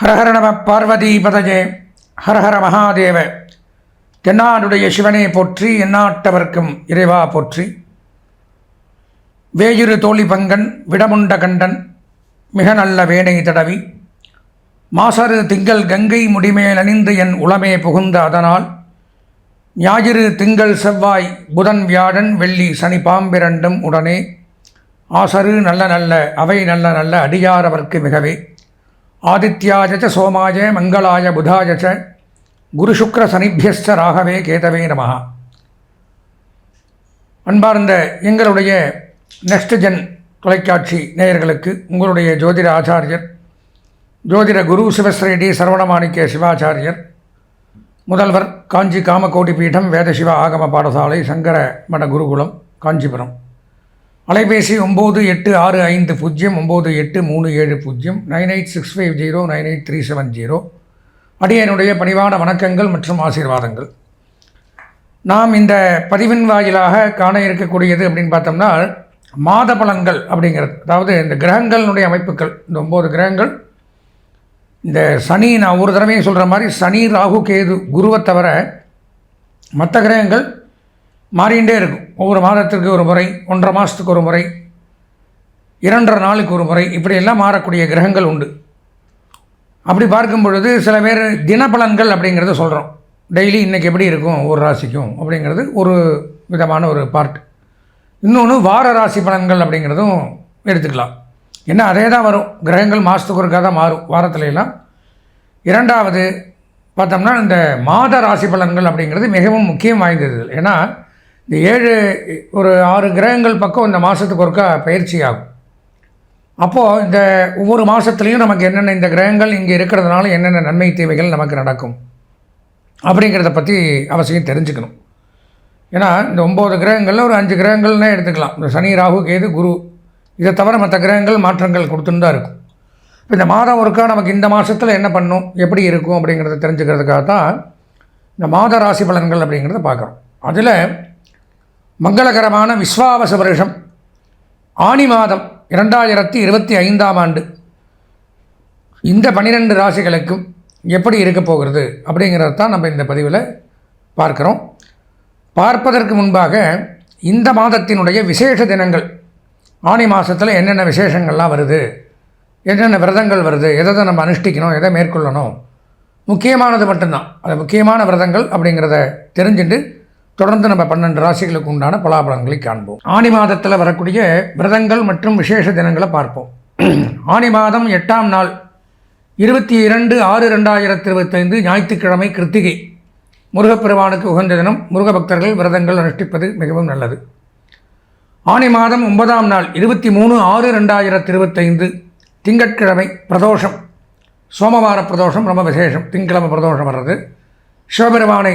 ஹரஹர நம பார்வதி பதஜே ஹரஹர மகாதேவ. தென்னாடுடைய சிவனே போற்றி எந்நாட்டவர்க்கும் இறைவா போற்றி. வேயுரு தோழி பங்கன் விடமுண்ட கண்டன் மிக நல்ல வேணை தடவி. மாசரு திங்கள் கங்கை முடிமேல் அணிந்து என் உளமே புகுந்த அதனால். ஞாயிறு திங்கள் செவ்வாய் புதன் வியாழன் வெள்ளி சனி பாம்பிரண்டும் உடனே. ஆசரு நல்ல நல்ல அவை நல்ல நல்ல அடியாரவர்க்கு மிகவே. ஆதித்யாய ச சோமாய மங்களாய புதாய ச குரு சுக்ர ராகவே கேதவே நம. அன்பார்ந்த எங்களுடைய நெக்ஸ்ட் ஜென் தொலைக்காட்சி நேயர்களுக்கு உங்களுடைய ஜோதிட ஆச்சாரியர் ஜோதிட குரு சிவஸ்ரீடி சரவணமாணிக்க சிவாச்சாரியர் முதல்வர் காஞ்சி காமகோடி பீடம் வேதசிவா ஆகம பாடசாலை சங்கர மட குருகுலம் காஞ்சிபுரம். அலைபேசி ஒம்பது எட்டு ஆறு ஐந்து பூஜ்ஜியம் ஒம்பது எட்டு மூணு ஏழு பூஜ்ஜியம் nine eight six five zero nine eight three seven zero. அடியனுடைய பணிவான வணக்கங்கள் மற்றும் ஆசீர்வாதங்கள். நாம் இந்த பதிவின் வாயிலாக காண இருக்கக்கூடியது அப்படின்னு பார்த்தோம்னா மாத பலன்கள் அப்படிங்கிறது. அதாவது இந்த கிரகங்களினுடைய அமைப்புகள் இந்த ஒம்பது கிரகங்கள். இந்த சனி நான் ஒரு தடவையும் சொல்கிற மாதிரி சனி ராகு கேது குருவை தவிர மற்ற கிரகங்கள் மாறிகிட்டே இருக்கும். ஒவ்வொரு மாதத்திற்கு ஒரு முறை ஒன்றரை மாதத்துக்கு ஒரு முறை இரண்டரை நாளுக்கு ஒரு முறை இப்படியெல்லாம் மாறக்கூடிய கிரகங்கள் உண்டு. அப்படி பார்க்கும் பொழுது சில பேர் தினபலன்கள் அப்படிங்கிறத சொல்கிறோம் டெய்லி இன்றைக்கி எப்படி இருக்கும்? ஒரு ராசிக்கும் அப்படிங்கிறது ஒரு விதமான ஒரு பார்ட் இன்னொன்று வார ராசி பலன்கள் அப்படிங்கிறதும் எடுத்துக்கலாம். என்ன அதே தான் வரும். கிரகங்கள் மாதத்துக்கு ஒருக்காக தான் மாறும். வாரத்துல எல்லாம் இரண்டாவது பார்த்தோம்னா இந்த மாத ராசி பலன்கள் அப்படிங்கிறது மிகவும் முக்கியம் வாய்ந்தது. ஏன்னா இந்த ஏழு ஒரு ஆறு கிரகங்கள் பக்கம் இந்த மாதத்துக்கு ஒருக்கா பயிற்சி ஆகும் அப்போது இந்த ஒவ்வொரு மாதத்துலேயும் நமக்கு என்னென்ன இந்த கிரகங்கள் இங்கே இருக்கிறதுனால என்னென்ன நன்மை தீமைகள் நமக்கு நடக்கும் அப்படிங்கிறத பற்றி அவசியம் தெரிஞ்சுக்கணும். ஏன்னா இந்த ஒம்பது கிரகங்களில் ஒரு அஞ்சு கிரகங்கள்னே எடுத்துக்கலாம். இந்த சனி ராகு கேது குரு இதை தவிர மற்ற கிரகங்கள் மாற்றங்கள் கொடுத்துன்னு தான் இருக்கும். இப்போ இந்த மாதம் ஒருக்கா நமக்கு இந்த மாதத்தில் என்ன பண்ணும் எப்படி இருக்கும் அப்படிங்கிறத தெரிஞ்சுக்கிறதுக்காக தான் இந்த மாத ராசி பலன்கள் அப்படிங்கிறத பார்க்குறோம். அதில் மங்களகரமான விஸ்வாவச வருஷம். ஆணி மாதம் இரண்டாயிரத்தி இருபத்தி ஐந்தாம் ஆண்டு. இந்த பன்னிரெண்டு ராசிகளுக்கும் எப்படி இருக்க போகிறது அப்படிங்கிறது தான் நம்ம இந்த பதிவில் பார்க்குறோம். பார்ப்பதற்கு முன்பாக இந்த மாதத்தினுடைய விசேஷ தினங்கள் ஆணி மாதத்தில் என்னென்ன விசேஷங்கள்லாம் வருது என்னென்ன விரதங்கள் வருது எதை எதை நம்ம அனுஷ்டிக்கணும் எதை மேற்கொள்ளணும் முக்கியமானது மட்டும்தான். அது முக்கியமான விரதங்கள் அப்படிங்கிறத தெரிஞ்சுட்டு தொடர்ந்து நம்ம பன்னெண்டு ராசிகளுக்கு உண்டான பலாபலன்களை காண்போம். ஆணி மாதத்தில் வரக்கூடிய விரதங்கள் மற்றும் விசேஷ தினங்களை பார்ப்போம். ஆணி மாதம் எட்டாம் நாள் இருபத்தி இரண்டு ஆறு ரெண்டாயிரத்தி இருபத்தைந்து ஞாயிற்றுக்கிழமை கிருத்திகை. முருகப்பெருமானுக்கு உகந்த தினம் முருக பக்தர்கள் விரதங்கள் அனுஷ்டிப்பது மிகவும் நல்லது. ஆணி மாதம் ஒன்பதாம் நாள் இருபத்தி மூணு ஆறு ரெண்டாயிரத்தி இருபத்தைந்து திங்கட்கிழமை பிரதோஷம். சோமவார பிரதோஷம் ரொம்ப விசேஷம். திங்கிழமை பிரதோஷம் வர்றது. சிவபெருமானை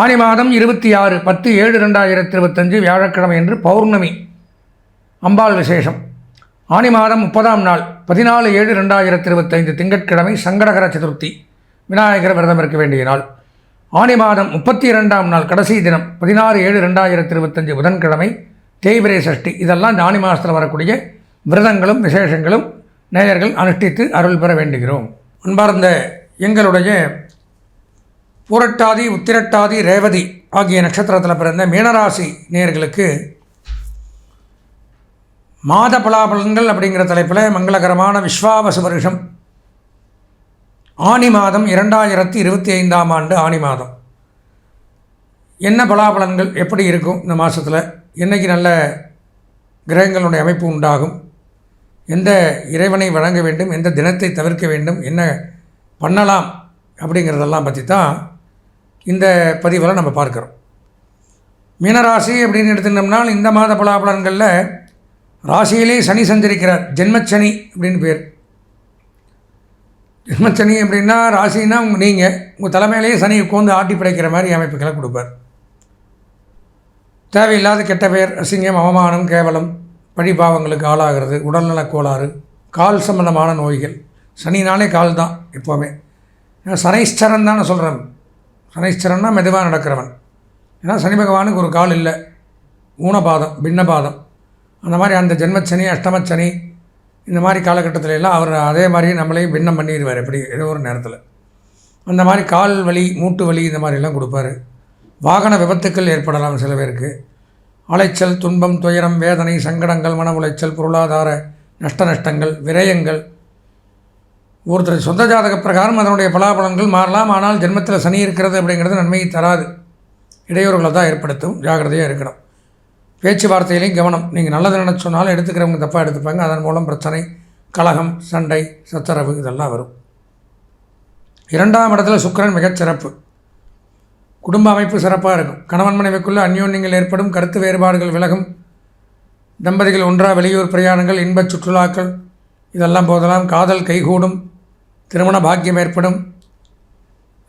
ஆணி மாதம் இருபத்தி ஆறு பத்து ஏழு ரெண்டாயிரத்தி இருபத்தஞ்சு வியாழக்கிழமை என்று பௌர்ணமி. அம்பாள் விசேஷம். ஆணி மாதம் முப்பதாம் நாள் பதினாலு ஏழு ரெண்டாயிரத்தி இருபத்தைந்து திங்கட்கிழமை சங்கடகர சதுர்த்தி. விநாயகர் விரதம் இருக்க வேண்டிய நாள். ஆணி மாதம் முப்பத்தி இரண்டாம் நாள் கடைசி தினம் பதினாறு ஏழு ரெண்டாயிரத்தி இருபத்தஞ்சு புதன்கிழமை தேய்பிரை சஷ்டி. இதெல்லாம் இந்த ஆணி மாதத்தில் வரக்கூடிய விரதங்களும் விசேஷங்களும் நேயர்கள் அனுஷ்டித்து அருள் பெற வேண்டுகிறோம். அன்பார்ந்த எங்களுடைய பூரட்டாதி உத்திரட்டாதி ரேவதி ஆகிய நட்சத்திரத்தில் பிறந்த மீனராசி நேர்களுக்கு மாத பலாபலன்கள் அப்படிங்கிற தலைப்பில் மங்களகரமான விஸ்வாவசு வருஷம். ஆனி மாதம் இரண்டாயிரத்தி இருபத்தி ஐந்தாம் ஆண்டு ஆனி மாதம். என்ன பலாபலன்கள் எப்படி இருக்கும் இந்த மாதத்தில் என்றைக்கு நல்ல கிரகங்களுடைய அமைப்பு உண்டாகும்? எந்த இறைவனை வழங்க வேண்டும்? எந்த தினத்தை தவிர்க்க வேண்டும்? என்ன பண்ணலாம்? அப்படிங்கிறதெல்லாம் பற்றி தான் இந்த பதிவில் நம்ம பார்க்குறோம். மீனராசி அப்படின்னு எடுத்துட்டோம்னால் இந்த மாத பலாபலன்களில் ராசியிலே சனி சஞ்சரிக்கிறார். ஜென்மச்சனி அப்படின்னு பேர். ஜென்மச்சனி அப்படின்னா ராசின்னா உங்கள் நீங்கள் உங்கள் தலைமையிலேயே சனி உட்காந்து ஆட்டி படைக்கிற மாதிரி அமைப்புகளை கொடுப்பார். தேவையில்லாத கெட்ட பேர் அசிங்கம் அவமானம் கேவலம் பழிபாவங்களுக்கு ஆளாகிறது உடல்நலக் கோளாறு கால் சம்பந்தமான நோய்கள். சனினாலே கால் தான் எப்போவுமே. சனைஸ்டரன் சனைஸ்சரன் தான் நான் சொல்கிறேன் சனீஸ்வரன்னா மெதுவாக நடக்கிறவன். ஏன்னா சனி பகவானுக்கு ஒரு கால் இல்லை. ஊனபாதம் பின்னபாதம். அந்த மாதிரி அந்த ஜென்மச்சனி அஷ்டமச்சனி இந்த மாதிரி காலகட்டத்துல எல்லாம் அவர் அதே மாதிரி நம்மளையும் பின்னம் பண்ணிடுவார். எப்படி? ஏதோ ஒரு நேரத்தில். அந்த மாதிரி கால் வலி மூட்டு வலி இந்த மாதிரிலாம் கொடுப்பாரு. வாகன விபத்துக்கள் ஏற்படலாம் சில பேருக்கு. அலைச்சல் துன்பம் துயரம் வேதனை சங்கடங்கள் மன உளைச்சல் பொருளாதார நஷ்ட நஷ்டங்கள் விரயங்கள் ஒருத்தர் சொந்த ஜாதக பிரகாரம் அதனுடைய பலாபலன்கள் மாறலாம். ஆனால் ஜென்மத்தில் சனி இருக்கிறது அப்படிங்கிறது நன்மையை தராது. இடையூறுகளை தான் ஏற்படுத்தும். ஜாகிரதையாக இருக்கணும். பேச்சுவார்த்தையிலையும் கவனம். நீங்கள் நல்லது நினச்சி சொன்னாலும் எடுத்துக்கிறவங்க தப்பாக எடுத்துப்பாங்க. அதன் மூலம் பிரச்சனை கலகம் சண்டை சச்சரவு இதெல்லாம் வரும். இரண்டாம் இடத்துல சுக்கரன் மிகச்சிறப்பு குடும்ப அமைப்பு சிறப்பாக இருக்கும். கணவன் மனைவிக்குள்ளே அந்யோன்யங்கள் ஏற்படும். கருத்து வேறுபாடுகள் விலகும். தம்பதிகள் ஒன்றாக வெளியூர் பிரயாணங்கள் இன்பச் சுற்றுலாக்கள் இதெல்லாம் போதெல்லாம் காதல் கைகூடும். திருமண பாக்கியம் ஏற்படும்.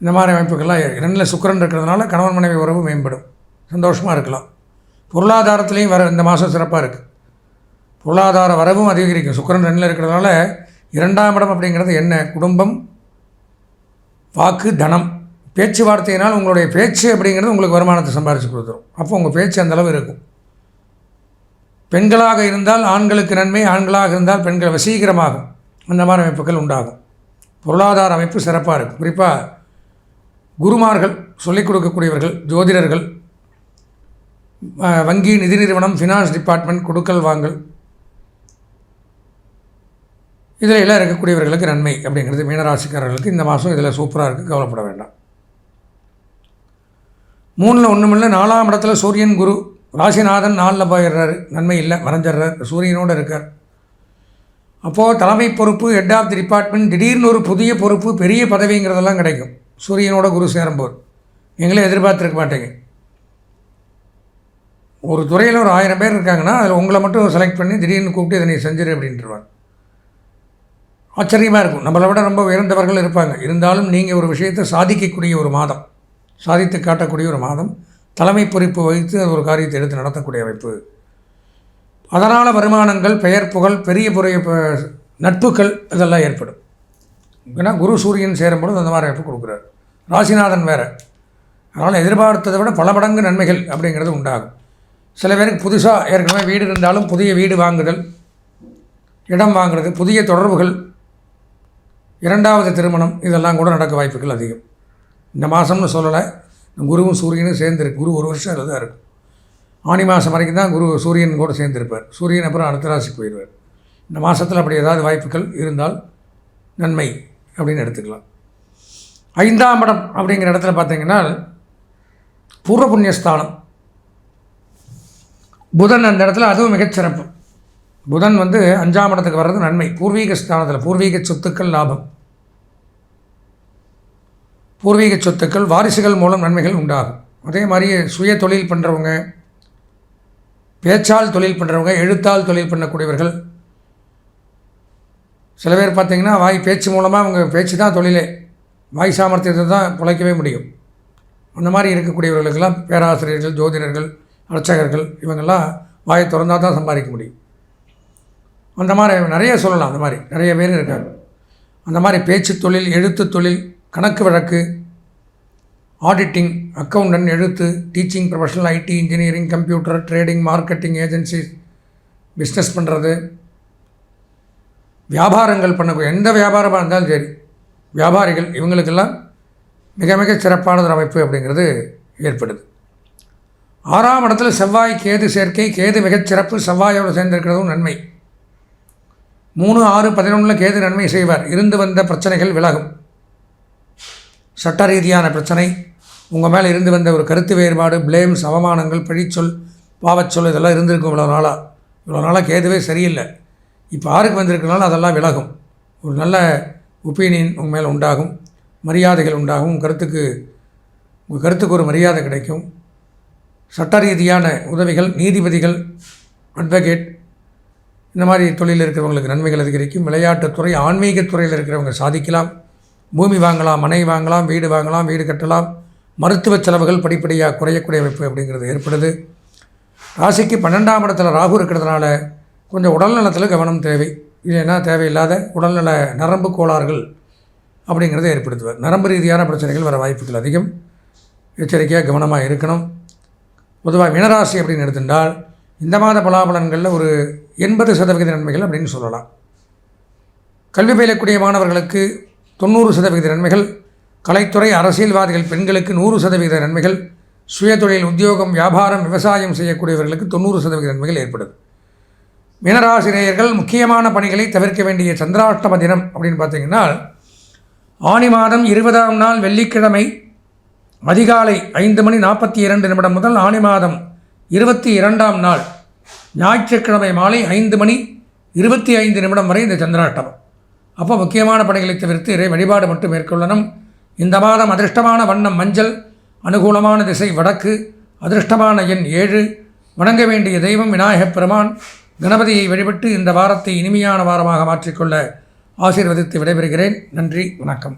இந்த மாதிரி அமைப்புகள்லாம் இரண்டில் சுக்கரன் இருக்கிறதுனால கணவன் மனைவி உறவு மேம்படும். சந்தோஷமாக இருக்கலாம். பொருளாதாரத்துலேயும் வர இந்த மாதம் சிறப்பாக இருக்குது பொருளாதார வரவும் அதிகரிக்கும். சுக்கிரன் ரெண்டில் இருக்கிறதுனால இரண்டாம் இடம் அப்படிங்கிறது என்ன? குடும்பம் வாக்கு தனம். பேச்சுவார்த்தையினால் உங்களுடைய பேச்சு அப்படிங்கிறது உங்களுக்கு வருமானத்தை சம்பாரித்து கொடுத்துரும். அப்போ உங்கள் பேச்சு அந்தளவு இருக்கும். பெண்களாக இருந்தால் ஆண்களுக்கு நன்மை ஆண்களாக இருந்தால் பெண்கள் வசீகரமாகும். அந்த மாதிரி அமைப்புகள் உண்டாகும். பொருளாதார அமைப்பு சிறப்பாக இருக்கும். குறிப்பாக குருமார்கள் சொல்லிக் கொடுக்கக்கூடியவர்கள் ஜோதிடர்கள் வங்கி நிதி நிறுவனம் ஃபினான்ஸ் டிபார்ட்மெண்ட் கொடுக்கல் வாங்கல் இதில் எல்லாம் இருக்கக்கூடியவர்களுக்கு நன்மை அப்படிங்கிறது மீனராசிக்காரர்களுக்கு இந்த மாதம் இதில் சூப்பராக இருக்குது கவலைப்பட வேண்டாம். மூணில் ஒன்றுமில்ல நாலாம் இடத்துல சூரியன் குரு ராசிநாதன் நாலில் போயிடுறாரு. நன்மை இல்லை மறைஞ்சிடுறார். சூரியனோடு இருக்கார். அப்போது தலைமை பொறுப்பு ஹெட் ஆஃப் தி டிபார்ட்மெண்ட் திடீர்னு ஒரு புதிய பொறுப்பு பெரிய பதவிங்கிறதெல்லாம் கிடைக்கும். சூரியனோட குரு சேரும்போது. நீங்களே எதிர்பார்த்துருக்க மாட்டீங்க. ஒரு துறையில் ஒரு ஆயிரம் பேர் இருக்காங்கன்னா அதில் உங்களை மட்டும் செலக்ட் பண்ணி திடீர்னு கூப்பிட்டு இதை நீ செஞ்சிரு அப்படின்ட்டுருவாங்க. ஆச்சரியமாக இருக்கும். நம்மளை விட ரொம்ப உயர்ந்தவர்கள் இருப்பாங்க. இருந்தாலும் நீங்கள் ஒரு விஷயத்தை சாதிக்கக்கூடிய ஒரு மாதம் சாதித்து காட்டக்கூடிய ஒரு மாதம் தலைமை பொறுப்பு வகித்து அது ஒரு காரியத்தை எடுத்து நடத்தக்கூடிய அமைப்பு. அதனால் வருமானங்கள் பெயர் புகழ் பெரிய புரிய நட்புகள் இதெல்லாம் ஏற்படும். ஏன்னா குரு சூரியன் சேரும்பொழுது அந்த மாதிரி அமைப்பு கொடுக்குறாரு. ராசிநாதன் வேறு. அதனால் எதிர்பார்த்ததை விட பல மடங்கு நன்மைகள் அப்படிங்கிறது உண்டாகும். சில பேருக்கு புதுசாக ஏற்கனவே வீடு இருந்தாலும் புதிய வீடு வாங்குதல் இடம் வாங்குறது புதிய தொடர்புகள் இரண்டாவது திருமணம் இதெல்லாம் கூட நடக்க வாய்ப்புகள் அதிகம். இந்த மாதம்னு சொல்லலை குருவும் சூரியனும் சேர்ந்துருக்கு குரு ஒரு வருஷம் அதில் தான் இருக்கும் ஆனி மாதம் வரைக்கும் தான் குரு சூரியன் கூட சேர்ந்திருப்பார். சூரியன் அப்புறம் அடுத்த ராசிக்கு போயிடுவார். இந்த மாதத்தில் அப்படி ஏதாவது வாய்ப்புகள் இருந்தால் நன்மை அப்படின்னு எடுத்துக்கலாம். ஐந்தாம் இடம் அப்படிங்கிற இடத்துல பார்த்தீங்கன்னா பூர்வ புண்ணியஸ்தானம். புதன் அந்த இடத்துல அதுவும் மிகச்சிறப்பு. புதன் வந்து அஞ்சாம் இடத்துக்கு வர்றது நன்மை. பூர்வீக ஸ்தானத்தில் பூர்வீக சொத்துக்கள் லாபம். பூர்வீக சொத்துக்கள் வாரிசுகள் மூலம் நன்மைகள் உண்டாகும். அதே மாதிரி சுய தொழில் பண்ணுறவங்க பேச்சால் தொழில் பண்ணுறவங்க எழுத்தால் தொழில் பண்ணக்கூடியவர்கள். சில பேர் பார்த்திங்கன்னா வாய் பேச்சு மூலமாக அவங்க பேச்சு தான் தொழிலே. வாய் சாமர்த்தியத்தை தான் பிழைக்கவே முடியும். அந்த மாதிரி இருக்கக்கூடியவர்களுக்கெல்லாம் பேராசிரியர்கள் ஜோதிடர்கள் அர்ச்சகர்கள் இவங்கெல்லாம் வாயை திறந்தால் தான் சம்பாதிக்க முடியும். அந்த மாதிரி நிறைய சொல்லலாம் அந்த மாதிரி. நிறைய பேர் இருக்காங்க. அந்த மாதிரி பேச்சு தொழில் எழுத்து தொழில் கணக்கு வழக்கு ஆடிட்டிங் அக்கௌண்டன்ட் எழுத்து teaching professional IT engineering computer trading marketing agency business பண்ணுறது வியாபாரங்கள் பண்ணக்கூடிய எந்த வியாபாரமாக இருந்தாலும் சரி வியாபாரிகள் இவங்களுக்கெல்லாம் மிக மிக சிறப்பானது அமைப்பு அப்படிங்கிறது ஏற்படுது. ஆறாம் இடத்துல செவ்வாய் கேது சேர்க்கை கேது மிகச்சிறப்பு செவ்வாயோடு சேர்ந்திருக்கிறதும் நன்மை. மூணு ஆறு பதினொன்றில் கேது நன்மை செய்வார். இருந்து வந்த பிரச்சனைகள் விலகும். சட்ட ரீதியான பிரச்சனை உங்கள் மேலே இருந்து வந்த ஒரு கருத்து வேறுபாடு பிளேம்ஸ் அவமானங்கள் பழிச்சொல் பாவச்சொல் இதெல்லாம் இருந்திருக்கும் இவ்வளோ நாளாக இவ்வளோ நாளாக கேதுவே சரியில்லை. இப்போ ஆறுக்கு வந்திருக்கனால அதெல்லாம் விலகும். ஒரு நல்ல ஒப்பீனியன் உங்கள் மேலே உண்டாகும். மரியாதைகள் உண்டாகும். உங்கள் கருத்துக்கு உங்கள் கருத்துக்கு ஒரு மரியாதை கிடைக்கும். சட்ட ரீதியான உதவிகள் நீதிபதிகள் அட்வொகேட் இந்த மாதிரி தொழிலில் இருக்கிறவங்களுக்கு நன்மைகள் அதிகரிக்கும். விளையாட்டுத்துறை ஆன்மீகத்துறையில் இருக்கிறவங்க சாதிக்கலாம். பூமி வாங்கலாம் மனை வாங்கலாம் வீடு வாங்கலாம் வீடு கட்டலாம். மருத்துவ செலவுகள் படிப்படியாக குறையக்கூடிய அமைப்பு அப்படிங்கிறது ஏற்படுது. ராசிக்கு பன்னெண்டாம் இடத்துல ராகு இருக்கிறதுனால கொஞ்சம் உடல்நலத்தில் கவனம் தேவை. இல்லைன்னா தேவையில்லாத உடல்நல நரம்பு கோளாறுகள் அப்படிங்கிறத ஏற்படுத்துவார் நரம்பு ரீதியான பிரச்சனைகள் வர வாய்ப்புகள் அதிகம். எச்சரிக்கையாக கவனமாக இருக்கணும். பொதுவாக மீனராசி அப்படின்னு எடுத்துட்டால் இந்த மாத பலாபலன்களில் ஒரு எண்பது சதவிகித நன்மைகள் அப்படின்னு சொல்லலாம். கல்வி பயிலக்கூடிய மாணவர்களுக்கு தொண்ணூறு சதவிகித நன்மைகள் கலைத்துறை அரசியல்வாதிகள் பெண்களுக்கு நூறு சதவீத நன்மைகள் சுயதொழில் உத்தியோகம் வியாபாரம் விவசாயம் செய்யக்கூடியவர்களுக்கு தொண்ணூறு சதவீத நன்மைகள் ஏற்படுது. மீனராசிரியர்கள் முக்கியமான பணிகளை தவிர்க்க வேண்டிய சந்திராஷ்டம தினம் அப்படின்னு பார்த்தீங்கன்னா ஆணி மாதம் இருபதாம் நாள் வெள்ளிக்கிழமை அதிகாலை ஐந்து மணி நாற்பத்தி இரண்டு நிமிடம் முதல் ஆணி மாதம் இருபத்தி இரண்டாம் நாள் ஞாயிற்றுக்கிழமை மாலை ஐந்து மணி இருபத்தி ஐந்து நிமிடம் வரை இந்த சந்திராஷ்டமம். அப்போ முக்கியமான பணிகளை தவிர்த்து இறை வழிபாடு மட்டும் மேற்கொள்ளணும். இந்த மாதம் அதிர்ஷ்டமான வண்ணம் மஞ்சள் அனுகூலமான திசை வடக்கு அதிர்ஷ்டமான எண் ஏழு. வணங்க வேண்டிய தெய்வம் விநாயகப் பெருமான். கணபதியை வழிபட்டு இந்த வாரத்தை இனிமையான வாரமாக மாற்றிக்கொள்ள ஆசீர்வதித்து விடைபெறுகிறேன். நன்றி வணக்கம்.